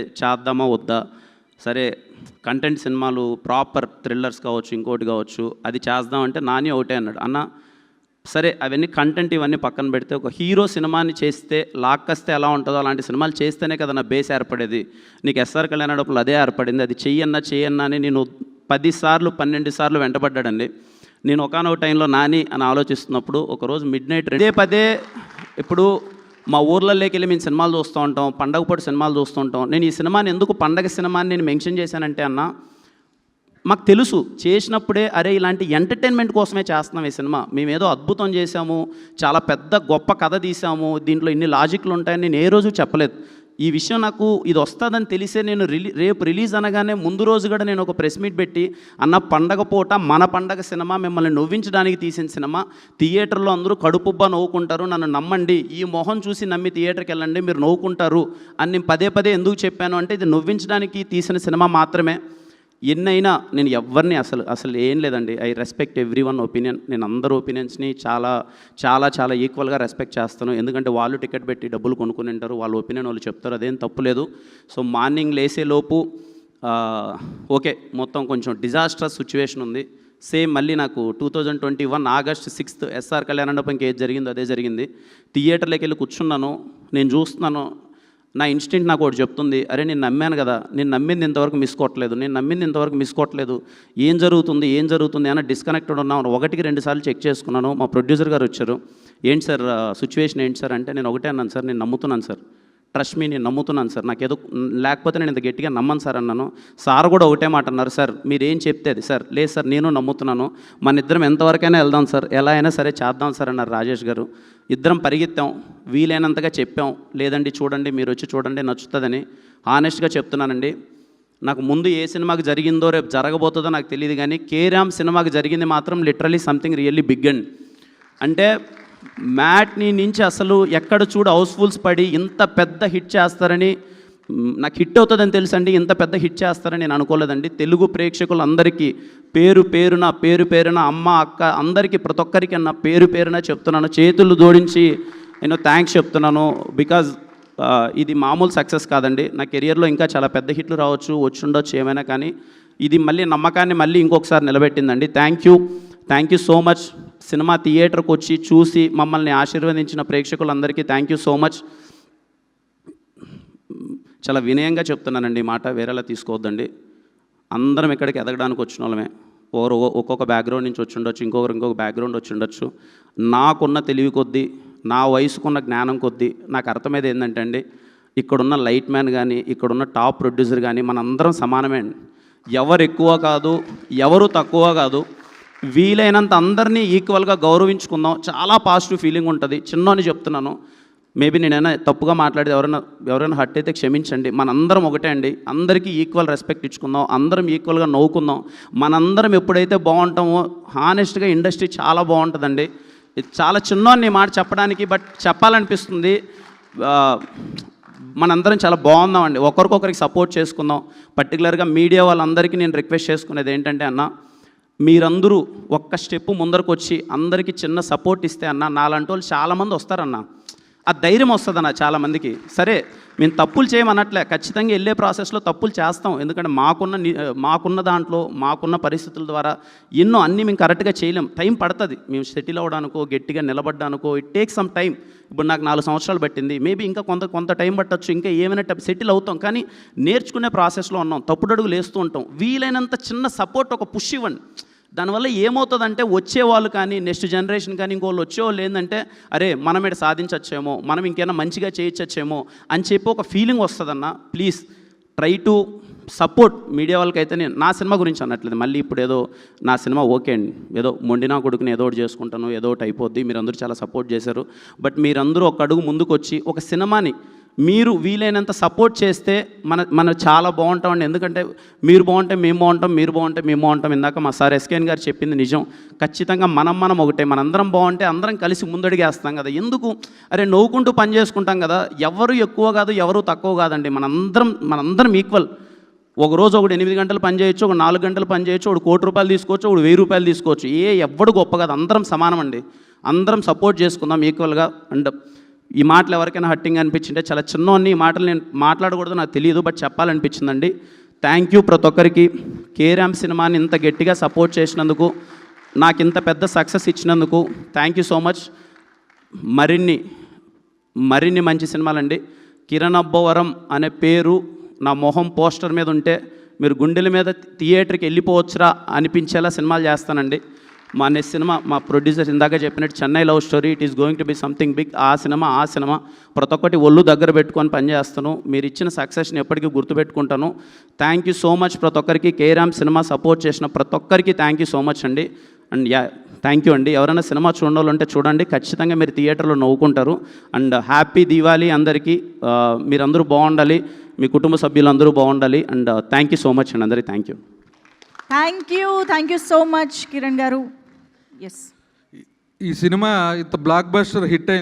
చేద్దామా వద్దా? సరే కంటెంట్ సినిమాలు ప్రాపర్ థ్రిల్లర్స్ కావచ్చు ఇంకోటి కావచ్చు అది చేద్దామంటే నాని ఒకటే అన్నాడు. అన్న సరే అవన్నీ కంటెంట్ ఇవన్నీ పక్కన పెడితే ఒక హీరో సినిమాని చేస్తే లాక్కస్తే ఎలా ఉంటుందో అలాంటి సినిమాలు చేస్తేనే కదా నా బేస్ ఏర్పడేది. నీకు ఎస్ఆర్ కళ్యాణప్పుడు అదే ఏర్పడింది. అది చెయ్యన్నా చెయ్యన్నా అని నేను పది సార్లు పన్నెండు సార్లు వెంటబడ్డాడండి. నేను ఒకనొక టైంలో నాని అని ఆలోచిస్తున్నప్పుడు ఒకరోజు మిడ్ నైట్ పదే పదే ఇప్పుడు మా ఊర్లలోకి వెళ్ళి మేము సినిమాలు చూస్తూ ఉంటాం పండగ పూట సినిమాలు చూస్తూ ఉంటాం. నేను ఈ సినిమాని ఎందుకు పండగ సినిమాని నేను మెన్షన్ చేశానంటే అన్న మాకు తెలుసు చేసినప్పుడే అరే ఇలాంటి ఎంటర్టైన్మెంట్ కోసమే చేస్తున్నాం ఈ సినిమా. మేమేదో అద్భుతం చేశాము చాలా పెద్ద గొప్ప కథ తీసాము దీంట్లో ఇన్ని లాజిక్లు ఉంటాయని నేను ఏ రోజు చెప్పలేదు. ఈ విషయం నాకు ఇది వస్తుందని తెలిసే నేను రిలీ రేపు రిలీజ్ అనగానే ముందు రోజు కూడా నేను ఒక ప్రెస్ మీట్ పెట్టి అన్న పండగ పూట మన పండగ సినిమా మిమ్మల్ని నవ్వించడానికి తీసిన సినిమా థియేటర్లో అందరూ కడుపుబ్బా నవ్వుకుంటారు నన్ను నమ్మండి ఈ మొహం చూసి నమ్మి థియేటర్కి వెళ్ళండి మీరు నవ్వుకుంటారు అని నేను పదే పదే ఎందుకు చెప్పాను అంటే ఇది నవ్వించడానికి తీసిన సినిమా మాత్రమే. ఎన్నైనా నేను ఎవరిని అసలు అసలు ఏం లేదండి. I respect everyone opinion. నేను అందరు ఒపీనియన్స్ని చాలా చాలా చాలా ఈక్వల్గా రెస్పెక్ట్ చేస్తాను. ఎందుకంటే వాళ్ళు టికెట్ పెట్టి డబ్బులు కొనుక్కుని ఉంటారు. వాళ్ళ ఒపీనియన్ వాళ్ళు చెప్తారు. అదేం తప్పులేదు సో మార్నింగ్ లేసేలోపు ఓకే మొత్తం కొంచెం డిజాస్ట్రస్ సిచ్యువేషన్ ఉంది. సేమ్ మళ్ళీ నాకు two thousand twenty one August sixth SR Kalyan ఏది జరిగిందో అదే జరిగింది. థియేటర్లోకి వెళ్ళి కూర్చున్నాను. నేను చూస్తున్నాను. నా ఇన్స్టింక్ట్ నాకు ఒకటి చెప్తుంది అరే నేను నమ్మాను కదా నేను నమ్మింది ఇంతవరకు మిస్ కొట్టలేదు నేను నమ్మింది ఇంతవరకు మిస్ కొట్టలేదు ఏం జరుగుతుంది ఏం జరుగుతుంది అని డిస్కనెక్టెడ్ ఉన్నాను ఒకటికి రెండు సార్లు చెక్ చేసుకున్నాను. మా ప్రొడ్యూసర్ గారు వచ్చారు. ఏంటి సార్ సిచ్యువేషన్ ఏంటి సార్? అంటే నేను ఒకటే అన్నాను సార్ నేను నమ్ముతున్నాను సార్. ట్రస్ట్ మీ నేను నమ్ముతున్నాను సార్. నాకు ఏదో లేకపోతే నేను ఇంత గట్టిగా నమ్మను సార్ అన్నాను. సార్ కూడా ఒకటే మాట అన్నారు సార్ మీరు ఏం చెప్తే అది సార్. లేదు సార్ నేను నమ్ముతున్నాను. మన ఇద్దరం ఎంతవరకైనా వెళ్దాం సార్. ఎలా అయినా సరే చేద్దాం సార్ అన్నారు రాజేష్ గారు. ఇద్దరం పరిగెత్తాం. వీలైనంతగా చెప్పాం. లేదండి చూడండి మీరు వచ్చి చూడండి నచ్చుతుందని హానెస్ట్గా చెప్తున్నానండి. నాకు ముందు ఏ సినిమాకి జరిగిందో రేపు జరగబోతుందో నాకు తెలియదు కానీ కేరామ్ సినిమాకి జరిగింది మాత్రం literally something really big and అంటే మ్యాట్ని నుంచి అసలు ఎక్కడ చూడు హౌస్ఫుల్స్ పడి ఇంత పెద్ద హిట్ చేస్తారని నాకు హిట్ అవుతుందని తెలుసండి ఇంత పెద్ద హిట్ చేస్తారని నేను అనుకోలేదండి. తెలుగు ప్రేక్షకులందరికీ పేరు పేరున పేరు పేరున అమ్మ అక్క అందరికీ ప్రతి ఒక్కరికి నా పేరు పేరున చెప్తున్నాను. చేతులు జోడించి నేను థ్యాంక్స్ చెప్తున్నాను బికాజ్ ఇది మామూలు సక్సెస్ కాదండి. నా కెరియర్లో ఇంకా చాలా పెద్ద హిట్లు రావచ్చు వచ్చిండొచ్చు ఏమైనా కానీ ఇది మళ్ళీ నమ్మకాన్ని మళ్ళీ ఇంకొకసారి నిలబెట్టిందండి. Thank you thank you so much cinema థియేటర్కి వచ్చి చూసి మమ్మల్ని ఆశీర్వదించిన ప్రేక్షకులందరికీ థ్యాంక్ యూ సో మచ్ చాలా వినయంగా చెప్తున్నానండి ఈ మాట వేరేలా తీసుకోవద్దండి. అందరం ఇక్కడికి ఎదగడానికి వచ్చిన వాళ్ళమే. ఒకరు ఒక్కొక్క బ్యాక్గ్రౌండ్ నుంచి వచ్చి ఉండొచ్చు ఇంకొకరు ఇంకొక బ్యాక్గ్రౌండ్ వచ్చి ఉండొచ్చు. నాకున్న తెలివి కొద్దీ నా వయసుకున్న జ్ఞానం కొద్దీ నాకు అర్థమైంది ఏంటంటే అండి ఇక్కడున్న లైట్ మ్యాన్ కానీ ఇక్కడున్న టాప్ ప్రొడ్యూసర్ కానీ మనందరం సమానమే అండి. ఎవరు ఎక్కువ కాదు ఎవరు తక్కువ కాదు వీలైనంత అందరినీ ఈక్వల్గా గౌరవించుకుందాం. చాలా పాజిటివ్ ఫీలింగ్ ఉంటుంది. చిన్నని చెప్తున్నాను. మేబీ నేనైనా తప్పుగా మాట్లాడితే ఎవరైనా ఎవరైనా హట్ అయితే క్షమించండి. మనందరం ఒకటే అండి. అందరికీ ఈక్వల్ రెస్పెక్ట్ ఇచ్చుకుందాం. అందరం ఈక్వల్గా నవ్వుకుందాం. మనందరం ఎప్పుడైతే బాగుంటామో హానెస్ట్గా ఇండస్ట్రీ చాలా బాగుంటుందండి. చాలా చిన్నోని మాట చెప్పడానికి బట్ చెప్పాలనిపిస్తుంది. మనందరం చాలా బాగుందామండి ఒకరికొకరికి సపోర్ట్ చేసుకుందాం. పర్టికులర్గా మీడియా వాళ్ళందరికీ నేను రిక్వెస్ట్ చేసుకునేది ఏంటంటే అన్న మీరందరూ ఒక్క స్టెప్ ముందరకు వచ్చి అందరికీ చిన్న సపోర్ట్ ఇస్తే అన్న నాలంటి వాళ్ళు చాలామంది వస్తారన్న. ఆ ధైర్యం వస్తుందన్న చాలామందికి. సరే మేము తప్పులు చేయమన్నట్లే ఖచ్చితంగా వెళ్ళే ప్రాసెస్లో తప్పులు చేస్తాం. ఎందుకంటే మాకున్న మాకున్న దాంట్లో మాకున్న పరిస్థితుల ద్వారా ఎన్నో అన్నీ మేము కరెక్ట్గా చేయలేం. టైం పడుతుంది. మేము సెటిల్ అవ్వడానికో గట్టిగా నిలబడ్డానికో ఇట్ టేక్ సమ్ టైం ఇప్పుడు నాకు నాలుగు సంవత్సరాలు పట్టింది. మేబీ ఇంకా కొంత కొంత టైం పట్టొచ్చు. ఇంకా ఏమైనా సెటిల్ అవుతాం. కానీ నేర్చుకునే ప్రాసెస్లో ఉన్నాం. తప్పుడడుగులు వేస్తూ ఉంటాం. వీలైనంత చిన్న సపోర్ట్ ఒక పుష్ ఇవ్వండి. దానివల్ల ఏమవుతుందంటే వచ్చేవాళ్ళు కానీ నెక్స్ట్ జనరేషన్ కానీ ఇంకోళ్ళు వచ్చేవాళ్ళు ఏంటంటే అరే మనం ఇక్కడ సాధించచ్చేమో మనం ఇంకేమైనా మంచిగా చేయొచ్చేమో అని చెప్పి ఒక ఫీలింగ్ వస్తుందన్న please try to support media వాళ్ళకైతే నేను నా సినిమా గురించి అనట్లేదు. మళ్ళీ ఇప్పుడు ఏదో నా సినిమా ఓకే అండి. ఏదో మొండినా కొడుకుని ఏదో ఒకటి చేసుకుంటాను ఏదో ఒకటి అయిపోద్ది మీరందరూ చాలా సపోర్ట్ చేశారు. బట్ మీరందరూ ఒక అడుగు ముందుకు వచ్చి ఒక సినిమాని మీరు వీలైనంత సపోర్ట్ చేస్తే మన మనం చాలా బాగుంటామండి. ఎందుకంటే మీరు బాగుంటే మేము బాగుంటాం మీరు బాగుంటే మేము బాగుంటాం. ఇందాక మా సార్ ఎస్కేన్ గారు చెప్పింది నిజం. ఖచ్చితంగా మనం మనం ఒకటే. మనందరం బాగుంటే అందరం కలిసి ముందడిగేస్తాం కదా. ఎందుకు? అరే నవ్వుకుంటూ పని చేసుకుంటాం కదా. ఎవరు ఎక్కువ కాదు ఎవరు తక్కువ కాదండి. మనందరం మనందరం ఈక్వల్ ఒక రోజు ఒకటి ఎనిమిది గంటలు పని చేయొచ్చు ఒక నాలుగు గంటలు పని చేయొచ్చు ఒకటి కోటి రూపాయలు తీసుకోవచ్చు ఒకటి వెయ్యి రూపాయలు తీసుకోవచ్చు. ఏ ఎవ్వడు గొప్ప కాదు. అందరం సమానం అండి అందరం సపోర్ట్ చేసుకుందాం ఈక్వల్గా అండ్ ఈ మాటలు ఎవరికైనా హట్టింగ్ అనిపించింటే చాలా చిన్నోన్ని ఈ మాటలు నేను మాట్లాడకూడదు నాకు తెలియదు బట్ చెప్పాలనిపించిందండి. థ్యాంక్ యూ ప్రతి ఒక్కరికి. కేరామ్ సినిమాని ఇంత గట్టిగా సపోర్ట్ చేసినందుకు నాకు ఇంత పెద్ద సక్సెస్ ఇచ్చినందుకు థ్యాంక్ యూ సో మచ్ మరిన్ని మరిన్ని మంచి సినిమాలండి. కిరణ్ అబ్బవరం అనే పేరు నా మొహం పోస్టర్ మీద ఉంటే మీరు గుండెల మీద థియేటర్కి వెళ్ళిపోవచ్చురా అనిపించేలా సినిమాలు చేస్తానండి. మా నెక్స్ట్ సినిమా మా ప్రొడ్యూసర్ ఇందాక చెప్పినట్టు Chennai love story it is going to be something big ఆ సినిమా ఆ సినిమా ప్రతి ఒక్కటి ఒళ్ళు దగ్గర పెట్టుకొని పనిచేస్తాను. మీరు ఇచ్చిన సక్సెస్ని ఎప్పటికీ గుర్తుపెట్టుకుంటాను. థ్యాంక్ యూ సో మచ్ ప్రతి ఒక్కరికి. కేరామ్ సినిమా సపోర్ట్ చేసిన ప్రతి ఒక్కరికి థ్యాంక్ యూ సో మచ్ అండి. అండ్ యా థ్యాంక్ యూ అండి. ఎవరైనా సినిమా చూడాలంటే చూడండి. ఖచ్చితంగా మీరు థియేటర్లో నవ్వుకుంటారు. అండ్ హ్యాపీ దీవాలి అందరికీ. Uh, మీరందరూ బాగుండాలి. మీ కుటుంబ సభ్యులందరూ బాగుండాలి. And thank you so much అండి అందరికీ. Thank you thank you thank you so much Kiran గారు ఎస్ ఈ సినిమా ఇంత బ్లాక్ బస్టర్ హిట్ అయింది.